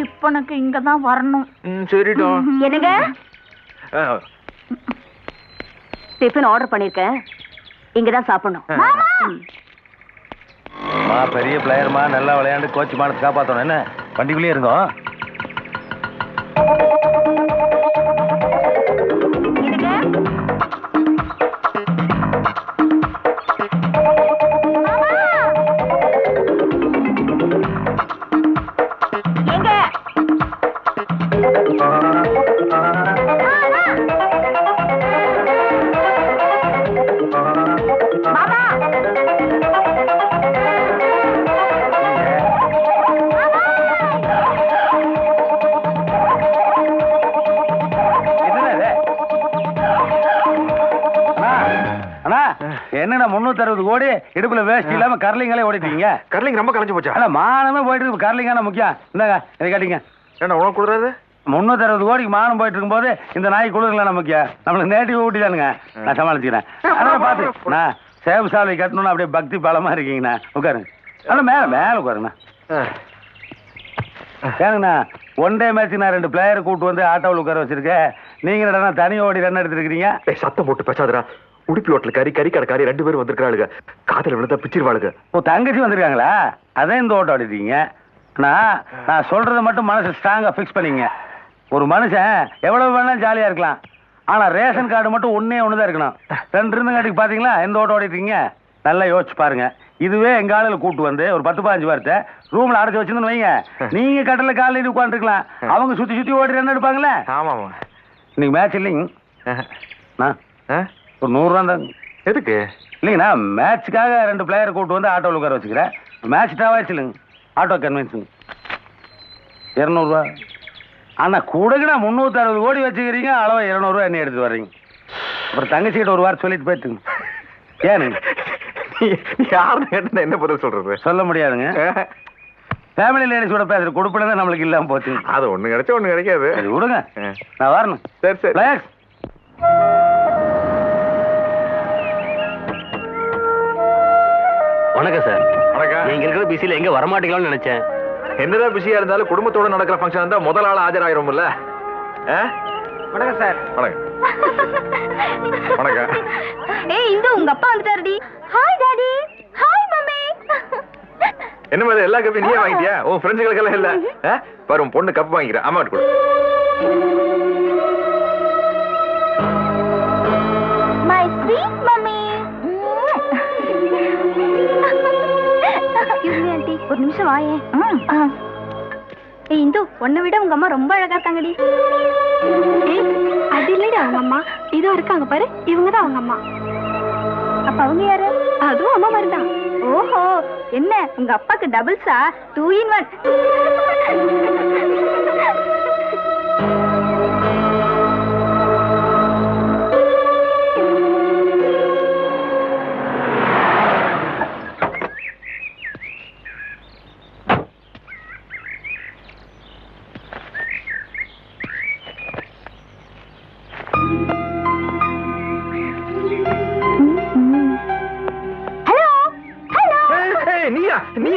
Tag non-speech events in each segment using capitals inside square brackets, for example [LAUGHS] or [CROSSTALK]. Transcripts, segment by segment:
டிஃபனுக்கு இங்க தான் வரணும் சரிடா. என்னங்க? டிஃபன் ஆர்டர் பண்ணிருக்கேன். இங்கதான் சாப்பிடணும். பெரிய பிளேயர்மா நல்லா விளையாண்டு கோச் மானத்தை காப்பாற்றணும் என்ன? வண்டிக்குள்ளேயே இருந்தோம் என்னண்ணா முன்னூத்தி அறுபது கோடி இடுப்புல வேஸ்ட் இல்லாம கர்லிங்களே ஓடிட்டீங்க? கர்லிங் ரொம்ப கலைஞ்சு போச்சா? மானமே போயிட்டு இருக்கு. கர்லிங்கான முக்கியம்? இந்தாங்க இதை கேட்டீங்க. என்ன உனக்கு முன்னூத்தி அறுபது கோடிக்கு மானம் போயிட்டு இருக்கும்போது இந்த நாய் குளிர்களா முக்கியம்? நம்மளுக்கு நேட்டிவ் ஊட்டி தானுங்க நான் சமாளிச்சுக்கிறேன். பாத்து. நான் சேவ் சாலை கட்டணும்னு அப்படியே பக்தி பலமா இருக்கீங்கண்ணா. உட்காருங்க. அண்ணா மேல மேல உட்காருங்கண்ணா. ஏங்கண்ணா ஒன் டே மேட்ச் நான் ரெண்டு பிளேயரை கூட்டு வந்து ஆட்டோவில் உட்கார வச்சிருக்கேன். நீங்க என்னடா தனி ஓடி ரன் எடுத்துருக்கீங்க ஏய் சத்தம் போட்டு பேசாதடா. உடுப்பி ஹோட்டல் கறி கறி கடைக்காரி ரெண்டு பேரும் வந்திருக்காளுங்க காதல விழுந்தா பிச்சிருவாளுங்க. ஓ தங்கச்சி வந்திருக்காங்களா? அதான் இந்த ஓட்டம் ஆடிட்டீங்க. அண்ணா நான் சொல்றதை மட்டும் மனசு ஸ்ட்ராங்கா ஃபிக்ஸ் பண்ணிங்க. ஒரு மனுஷன் எவ்வளவு வேணாலும் ஜாலியா இருக்கலாம். ஆனா ரேஷன் கார்டு மட்டும் ஒண்ணே ஒண்ணுதான் இருக்கணும். ரெண்டு இருந்தங்காட்டிக்கு பாத்தீங்களா? எந்த ஓட்டம் ஓடிட்டீங்க நல்லா யோசிச்சு பாருங்க. இதுவே எங்க ஆளுல கூட்டு வந்து ஒரு பத்து பதினஞ்சு வாரத்தை ரூம்ல அடைச்சு வச்சிருந்து வைங்க. நீங்க கட்டல காலையில் உட்காந்துருக்கலாம் அவங்க சுத்தி சுத்தி ஓடி ரன் எடுப்பாங்களே ஆமாமா இன்னைக்கு மேட்ச் இல்லைங்க? ஒரு நூறுரூவா தாங்க எதுக்கு? இல்லைங்கண்ணா மேட்ச்சுக்காக ரெண்டு பிளேயரை கூட்டு வந்து ஆட்டோவில் உட்கார வச்சுக்கிறேன். மேட்ச் டாவாச்சு இல்லைங்க ஆட்டோ கன்வென்ஸுங்க இரநூறுவா. அண்ணா கூடங்கண்ணா முந்நூற்றி அறுபது கோடி வச்சுக்கிறீங்க அளவு இரநூறுவா என்ன எடுத்து வர்றீங்க. அப்புறம் தங்கச்சிக்கிட்ட ஒரு வாரம் சொல்லிட்டு போயிட்டுங்க ஏனுங்க யாருன்னு கேட்டா என்ன பதில் சொல்றது? சொல்ல முடியாதுங்க. ஃபேமிலி லேடிஸோட பேசுகிற கொடுப்பின தான் நம்மளுக்கு இல்லாமல் போச்சுங்க அது ஒண்ணு கிடைச்சா ஒண்ணு கிடைக்காது. விடுங்க. நான் வரணும். சரி சரி. வணக்கம் சார். வணக்கம். நீங்க இருக்கிற பிஸில எங்க வரமாட்டீங்களான்னு நினைச்சேன். என்னதான் பிஸியா இருந்தாலும் குடும்பத்தோட நடக்கிற ஃபங்க்ஷன் இருந்தா முதல் ஆள் ஆஜராயிரும்ல? ஆ? வணக்கம் சார். வணக்கம். வணக்கம். [LAUGHS] ஏய் இந்து உங்க அப்பா வந்துட்டாருடி. ஹாய் டாடி ஹாய் மம்மி என்ன மாதிரி எல்லா கப்பையும் நீயே வாங்கிட்டியா? உன் ஃப்ரெண்ட்ஸுகளுக்கெல்லாம் இல்ல. ஆ? பாரு உன் பொண்ணு கப் வாங்கிக்கிறேன் அம்மா கொடு. நிமிஷம் வாயே ஏய் இந்து உன்னை விட உங்க அம்மா ரொம்ப அழகா இருக்காங்கடி. அது இல்லடி அவங்க அம்மா. இதோ இருக்காங்க பாரு இவங்க தான் அவங்க அம்மா. அப்ப அவங்க யாரு? அதுவும் அம்மா மாதிரி தான் ஓஹோ என்ன உங்க அப்பாக்கு டபுள்ஸா டூ இன் ஒன்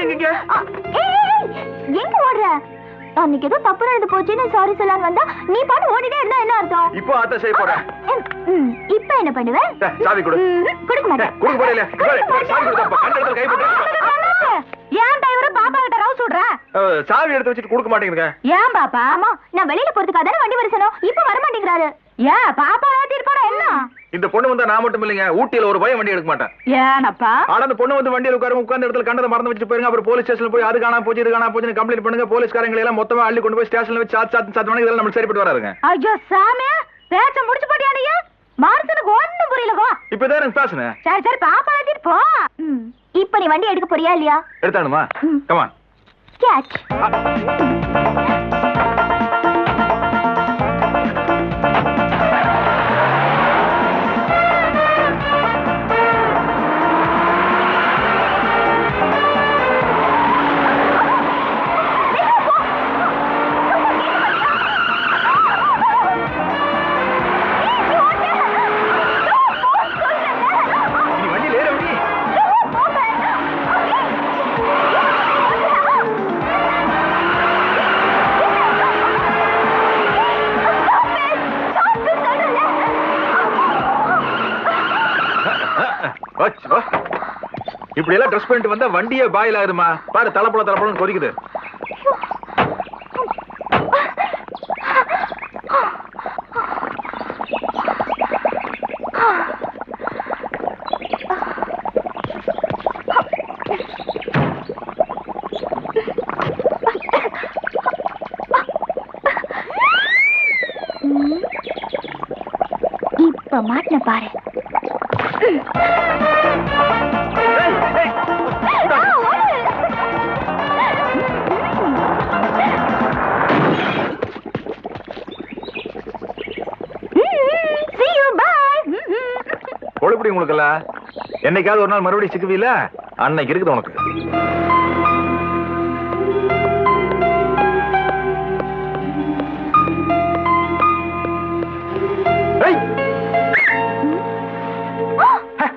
நீயா நீ எங்க எங்க ஓடுற அன்னைக்கு ஏதோ தப்பு நடந்து போச்சுன்னு சாரி சொல்லலாம்னு வந்தா நீ பாட்டு ஓடிட்டே இருந்தா என்ன அர்த்தம் இப்போ செய்ய போறேன் என்ன பண்ணுவ ஏய், சாவி கொடு. ம், கொடுக்க மாட்டேன் கொடுக்க போறீல சாவி கொடுத்தா கண்ட இடத்துல கை போட்டு ஏன் டிரைவர் பாப்பா கிட்ட ரவுஸ் விடுற அஹ், சாவி எடுத்து வச்சுட்டு கொடுக்க மாட்டேங்குங்க ஏன் பாப்பா ஆமா நான் வெளியில போறதுக்காக தானே வண்டி வரிசனம் இப்ப வர மாட்டேங்கிறாரு ஏன் பாப்பா ஏத்திட்டு போற என்ன இந்த பொண்ணு வந்தா நான் மட்டும் இல்லைங்க. ஊட்டியில ஒரு பயம் வண்டி எடுக்க மாட்டேன். ஏனப்பா? ஆனா அந்த பொண்ணு வந்து வண்டியில உட்காரு உட்கார்ந்த இடத்துல கண்டதை மறந்து வச்சுட்டு போயிருங்க. அப்புறம் போலீஸ் ஸ்டேஷன்ல போய் அது காணா போச்சு இது காணா போச்சுன்னு கம்ப்ளைண்ட் பண்ணுங்க. போலீஸ்காரங்களை எல்லாம் மொத்தமா அள்ளி கொண்டு போய் ஸ்டேஷன்ல வச்சு சாத்து சாத்து சாத்து இதெல்லாம் நம்மளுக்கு சரிப்பட்டு வராதுங்க. ஐயோ சாமி! பேச்ச முடிச்சு போட்டியா நீ? மார்த்தனுக்கு ஒண்ணும் புரியலவா இப்பதான் எனக்கு பேசுனேன் சரி சரி பாப்பா ஏத்திட்டு போ. இப்ப நீ வண்டி எடுக்க போறியா இல்லையா? எடுத்தானுமா? ம். கமா கேட்ச் இப்படி எல்லாம் ட்ரெஸ் பண்ணிட்டு வந்தா வண்டியே பாயில் ஆகுதுமா. பாரு தலைப்பழம் தலைப்பழம் கொதிக்குது. இப்ப மாட்டின பாரு. ஏய், ஏய். என்னைக்காவது ஒரு நாள் மறுபடியும் சிக்குவீல அன்னைக்கு இருக்குது உனக்கு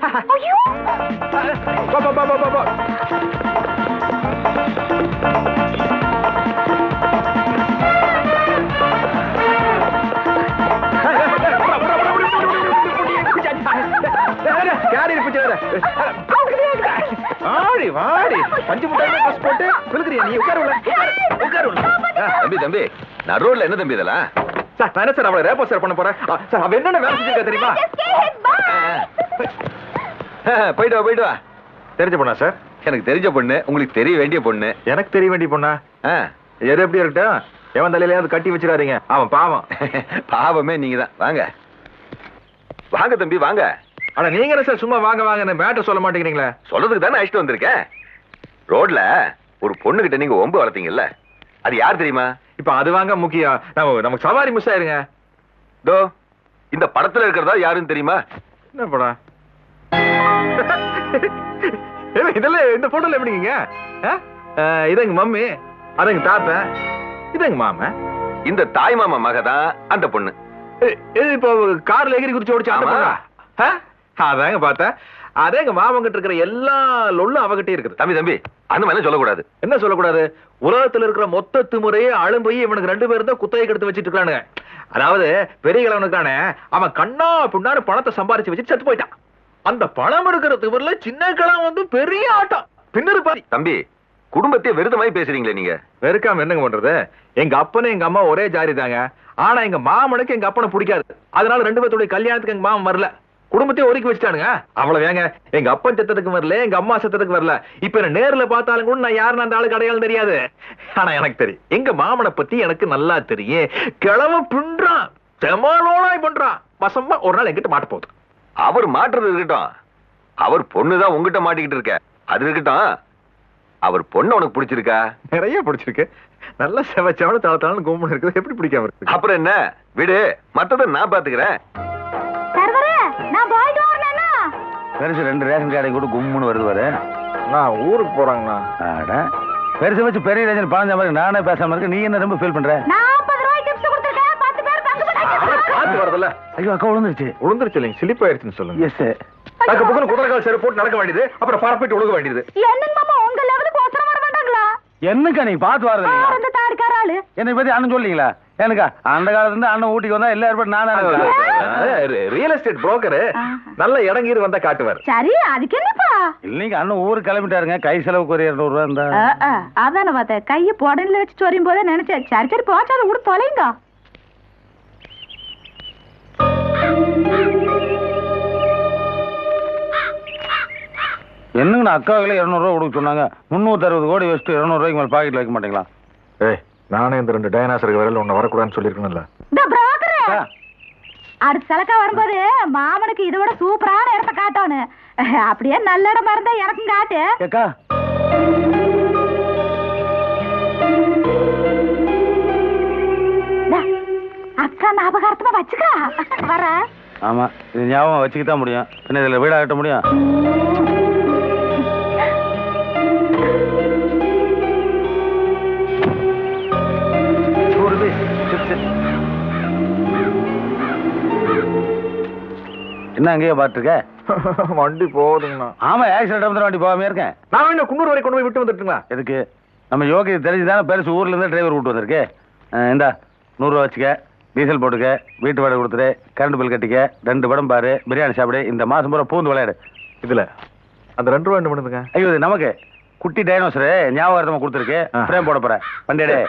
போ, போ, போ, போ, போ, போ. கேரியர் பிச்சை வேற. வாடி பஞ்சு முட்டை ட்ரெஸ் போட்டு பிழுக்கிறியா நீ? உட்காரு உள்ள. உட்காரு உள்ள. ஆ, தம்பி தம்பி. நடுரோட்ல என்ன தம்பி இதெல்லாம்? சார் நான் என்ன சார் அவளை ரேப்போ சார் பண்ண போறேன்? சார் அவ என்னென்ன வேலை செஞ்சிருக்கா தெரியுமா? [LAUGHS] போயிட்டு வா போயிட்டு வா. தெரிஞ்ச பொண்ணா சார்? எனக்கு தெரிஞ்ச பொண்ணு உங்களுக்கு தெரிய வேண்டிய பொண்ணு. எனக்கு தெரிய வேண்டிய பொண்ணா? எது எப்படி இருக்கட்டும்? எவன் தலையிலயாவது கட்டி வச்சிடாதீங்க. அவன் பாவம். [LAUGHS] பாவமே நீங்க தான். வாங்க. வாங்க தம்பி வாங்க. ஆனா நீங்க சார் சும்மா வாங்க வாங்க மேட்டர் சொல்ல மாட்டேங்கிறீங்களே? சொல்றதுக்கு தானே அழைச்சிட்டு வந்திருக்கேன் ரோட்ல ஒரு பொண்ணு கிட்ட நீங்க ஒம்பு வளர்த்தீங்கல்ல? அது யார் தெரியுமா? இப்ப அது வாங்க முக்கியம். நம்ம நமக்கு சவாரி மிஸ் ஆயிருங்க. தோ இந்த படத்துல இருக்கிறதா யாருன்னு தெரியுமா? என்ன படம்? இதெல்லாம் இந்த போட்டோல எப்படிங்க? இது எங்க மம்மி அது எங்க தாத்தன் இது எங்க மாமன் இந்த தாய் மாமா மக தான் அந்த பொண்ணு. இப்போ கார்ல எகிரி குதிச்சு ஓடிச்சு? அதாங்க பார்த்தேன். அதே எங்க மாமங்கிட்ட இருக்கிற எல்லா லொல்லும் அவகிட்டே இருக்குது. தம்பி தம்பி அந்த மாதிரி சொல்லக்கூடாது. என்ன சொல்லக்கூடாது? உலகத்துல இருக்கிற மொத்த திமுறையே அழும்போய் இவனுக்கு ரெண்டு பேரும் தான் குத்தகை எடுத்து வச்சிட்டு இருக்கானுங்க. அதாவது பெரிய கிழவனுக்கான அவன் கண்ணா பின்னாரு பணத்தை சம்பாரிச்சு வச்சு செத்து போயிட்டான். அந்த பணம் இருக்கிற திமுறையில சின்ன கிழவன் வந்து பெரிய ஆட்டம். பின்னரு பாரி தம்பி குடும்பத்தையே வெறுதமாய் பேசுறீங்களே நீங்க. வெறுக்காம என்னங்க பண்றது? எங்க அப்பனும் எங்க அம்மா ஒரே ஜாதி தாங்க. ஆனா எங்க மாமனுக்கு எங்க அப்பனை பிடிக்காது. அதனால ரெண்டு பேர்த்துடைய கல்யாணத்துக்கு எங்க மாமன் வரல. குடும்பத்தையே ஒதுக்கி வச்சுட்டானுங்க. அவ்வளவு ஏங்க. எங்க அப்பன் செத்ததுக்கு வரல எங்க அம்மா செத்ததுக்கு வரல. இப்ப என்ன நேர்ல பார்த்தாலும் கூட நான் யாருன்னு அந்த ஆளுக்கு அடையாளம் தெரியாது. ஆனா எனக்கு தெரியும். எங்க மாமனை பத்தி எனக்கு நல்லா தெரியும். கிழவன் பின்றான். செமலோனாய் பண்றான். வசமா ஒரு நாள் எங்கிட்ட மாட்ட போகுது. அவர் மாட்டுறது இருக்கட்டும். அவர் பொண்ணு தான் உங்ககிட்ட மாட்டிக்கிட்டு இருக்க. அது இருக்கட்டும். அவர் பொண்ணு உனக்கு பிடிச்சிருக்கா? நிறைய பிடிச்சிருக்கு. நல்ல செவச்சவன தள தளன்னு கும்பல் இருக்குது. எப்படி பிடிக்காம இருக்கு அப்புறம் என்ன? விடு. மத்தத நான் பாத்துக்கிறேன் பெருசு ரெண்டு ரேஷன் கார்டையும் கூட கும்முன்னு வருது வர நான் ஊருக்கு போறாங்கண்ணா. ஆடா. பெருசு வச்சு பெரிய ரேஷன் பணம் சம்பாதிக்க நானே பேசாம இருக்க. நீ என்ன ரொம்ப ஃபீல் பண்ற? காத்து வரதுல ஐயோ அக்கா விழுந்துருச்சு உளுந்துருச்சு இல்லைங்க ஸ்லிப் ஆயிடுச்சுன்னு சொல்லுங்க எஸ் அதுக்கு பக்கம் குதிரைக்கால் செருப்பு போட்டு நடக்க வேண்டியது அப்புறம் பரப்பிட்டு ஒழுக வேண்டியது. என்னங்க மாமா உங்க லெவலுக்கு ஒருத்தர வர மாட்டாங்களா? என்னக்கா நீ பார்த்து வரது அந்த தாடிக்கார ஆளு. என்னை பத்தி அண்ணன் சொல்லீங்களா எனக்கா அந்த காலத்துல இருந்து அண்ணன் ஊட்டிக்கு வந்தா எல்லாரும் பேர் நானே ரியல் எஸ்டேட் புரோக்கர் நல்ல இடங்கீர் வந்தா காட்டுவார். சரி அதுக்கு என்னப்பா? இல்லைங்க அண்ணன் ஊருக்கு கிளம்பிட்டாருங்க. கை செலவுக்கு ஒரு இருநூறு ரூபா இருந்தா அதான பார்த்தேன். கைய புடனில வச்சு சொரியும் போதே நினைச்சேன். சரி சரி போச்சா அதை விட தொலைங்க. என்னங்கண்ணா அக்காவுகளே இரநூறுவா கொடுக்க சொன்னாங்க. முந்நூற்றி அறுபது கோடி வச்சுட்டு இரநூறுவாய்க்கு மேலே பாக்கெட்ல வைக்க மாட்டீங்களா? ஏய் நானே இந்த ரெண்டு டைனாசருக்கு விரல் ஒண்ணு வரக்கூடாதுன்னு ஆ, அடுத்த சலக்கா வரும்போது மாமனுக்கு இதை விட சூப்பரான இடத்த காட்டோன்னு. அப்படியே நல்ல இடமா இருந்தா எனக்கும் காட்டு. இந்தா, அக்கா ஞாபகார்த்தமா வச்சுக்கா. வர ஆமா இது ஞாபகம் வச்சுக்க தான் முடியும். என்ன இதில் வீடாக கட்ட முடியும். என்ன அங்கேயே பார்த்துருக்க? [LAUGHS] வண்டி போகுதுங்கண்ணா ஆமா ஆக்சிடென்ட் வந்து வண்டி போகாம இருக்கேன். நான் என்ன குன்னூர் வரை கொண்டு போய் விட்டு வந்துட்டுங்களா? எதுக்கு? நம்ம யோகி தெரிஞ்சு தானே பெருசு ஊர்ல இருந்து டிரைவர் விட்டு வந்திருக்கு. இந்தா நூறுரூவா வச்சுக்க டீசல் போட்டுக்க வீட்டு வாடகை கொடுத்துரு கரண்ட் பில் கட்டிக்க ரெண்டு படம் பாரு பிரியாணி சாப்பிடு இந்த மாசம் பூரா பூந்து விளையாடு. இதுல அந்த ரெண்டு ரூபா என்ன பண்ணுதுங்க? ஐயோ நமக்கு குட்டி டைனோசரு ஞாபகார்த்தமா கொடுத்துருக்கு. ஃப்ரேம் போட போறேன் வண்டியடே.